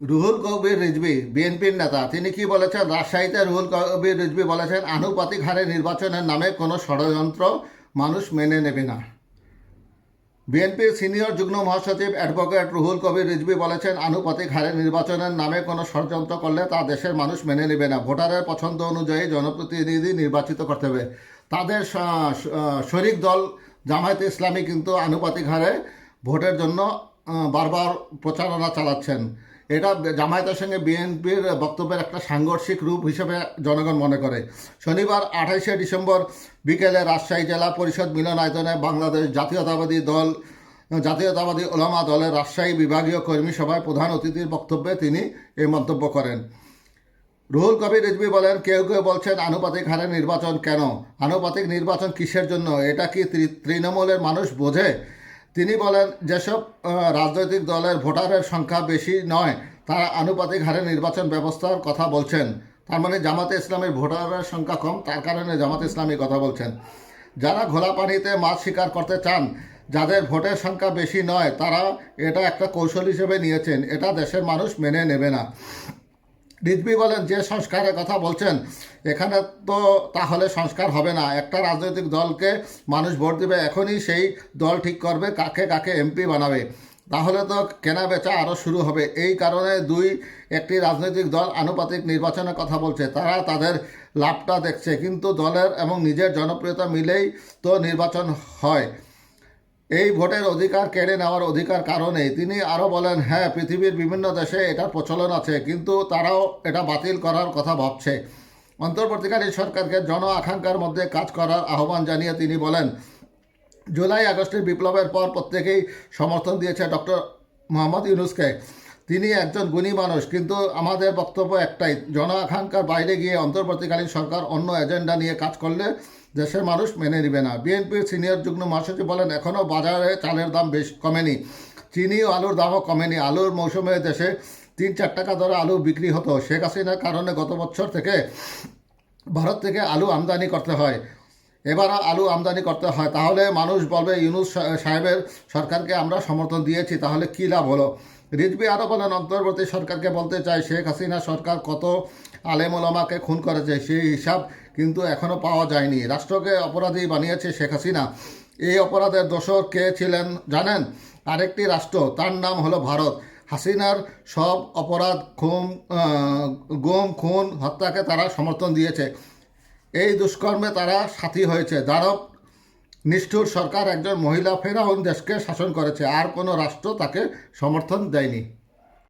রুহুল কবির রিজভি, বিএনপির নেতা। তিনি কি বলেছেন? রাজশাহীতে রুহুল কবির রিজভি বলেছেন, আনুপাতিক হারে নির্বাচনের নামে কোনো ষড়যন্ত্র মানুষ মেনে নেবে না। বিএনপির সিনিয়র যুগ্ম মহাসচিব অ্যাডভোকেট রুহুল কবির রিজভি বলেছেন, আনুপাতিক হারে নির্বাচনের নামে কোনো ষড়যন্ত্র করলে তা দেশের মানুষ মেনে নেবে না। ভোটারের পছন্দ অনুযায়ী জনপ্রতিনিধি নির্বাচিত করতে হবে। তাদের শরিক দল জামায়াতে ইসলামী কিন্তু আনুপাতিক হারে ভোটের জন্য বারবার প্রচারণা চালাচ্ছেন। এটা জামায়াতের সঙ্গে বিএনপির বক্তব্যের একটা সাংঘর্ষিক রূপ হিসেবে জনগণ মনে করে। শনিবার আঠাইশে ডিসেম্বর বিকেলে রাজশাহী জেলা পরিষদ মিলনায়তনে বাংলাদেশ জাতীয়তাবাদী দল, জাতীয়তাবাদী ওলামা দলের রাজশাহী বিভাগীয় কর্মী সভায় প্রধান অতিথির বক্তব্যে তিনি এই মন্তব্য করেন। রুহুল কবির রিজভি বলেন, কেউ কেউ বলছেন আনুপাতিক হারে নির্বাচন কেন? আনুপাতিক নির্বাচন কিসের জন্য? এটা কি তৃণমূলের মানুষ বোঝে? তিনি বলেন, যেসব রাজনৈতিক দলের ভোটারের সংখ্যা বেশি নয়, তারা আনুপাতিক হারে নির্বাচন ব্যবস্থার কথা বলছেন। তার মানে জামাতে ইসলামের ভোটারের সংখ্যা কম, তার কারণে জামাতে ইসলামী কথা বলছেন। যারা ঘোলা পানিতে মাছ শিকার করতে চান, যাদের ভোটের সংখ্যা বেশি নয়, তারা এটা একটা কৌশল হিসেবে নিয়েছেন। এটা দেশের মানুষ মেনে নেবে না। রিজভি বলেন, যে সংস্কারের কথা বলছেন, এখানে তো তাহলে সংস্কার হবে না। একটা রাজনৈতিক দলকে মানুষ ভোট দেবে, এখনই সেই দল ঠিক করবে, কাকে কাকে এমপি বানাবে। তাহলে তো কেনা বেচা আরও শুরু হবে। এই কারণে দুই, একটি রাজনৈতিক দল আনুপাতিক নির্বাচনের কথা বলছে। তারা তাদের লাভটা দেখছে, কিন্তু দলের এবং নিজের জনপ্রিয়তা মিলেই তো নির্বাচন হয়। এই ভোটের অধিকার কেড়ে নেওয়ার অধিকার কারণেই তিনি আরও বলেন হ্যাঁ পৃথিবীর বিভিন্ন দেশে এটার প্রচলন আছে, কিন্তু তারাও এটা বাতিল করার কথা ভাবছে। অন্তর্বর্তীকালীন সরকারকে জন আকাঙ্ক্ষার মধ্যে কাজ করার আহ্বান জানিয়ে তিনি বলেন, জুলাই আগস্টের বিপ্লবের পর প্রত্যেকেই সমর্থন দিয়েছে ডক্টর মোহাম্মদ ইউনুসকে। তিনি একজন গুণী মানুষ, কিন্তু আমাদের বক্তব্য একটাই, জন আকাঙ্ক্ষার বাইরে গিয়ে অন্তর্বর্তীকালীন সরকার অন্য এজেন্ডা নিয়ে কাজ করলে দেশের মানুষ মেনে নেবে না। বিএনপির সিনিয়র যুগ্ম মহাসচিব বলেন এখনও বাজারে চালের দাম বেশ কমেনি। চিনি ও আলুর দামও কমেনি। আলুর মৌসুমে দেশে তিন চার টাকা দরে আলু বিক্রি হতো। শেখ হাসিনার কারণে গত বছর থেকে ভারত থেকে আলু আমদানি করতে হয়। এবারও আলু আমদানি করতে হয়। তাহলে মানুষ বলবে, ইউনুস সাহেবের সরকারকে আমরা সমর্থন দিয়েছি, তাহলে কী লাভ হলো? রিজবি আরও বলেন, অন্তর্বর্তী সরকারকে বলতে চাই, শেখ হাসিনা সরকার কত আলেম ওলামাকে খুন করেছে, সেই হিসাব কিন্তু এখনও পাওয়া যায়নি। রাষ্ট্রকে অপরাধী বানিয়েছে শেখ হাসিনা। এই অপরাধের দোষর কে ছিলেন জানেন? আরেকটি রাষ্ট্র, তার নাম হলো ভারত। হাসিনার সব অপরাধ খুন গুম, খুন, হত্যাকে তারা সমর্থন দিয়েছে। এই দুষ্কর্মে তারা সাথী হয়েছে। দানব নিষ্ঠুর সরকার একজন মহিলা ফেরাউন দেশকে শাসন করেছে। আর কোনো রাষ্ট্র তাকে সমর্থন দেয়নি।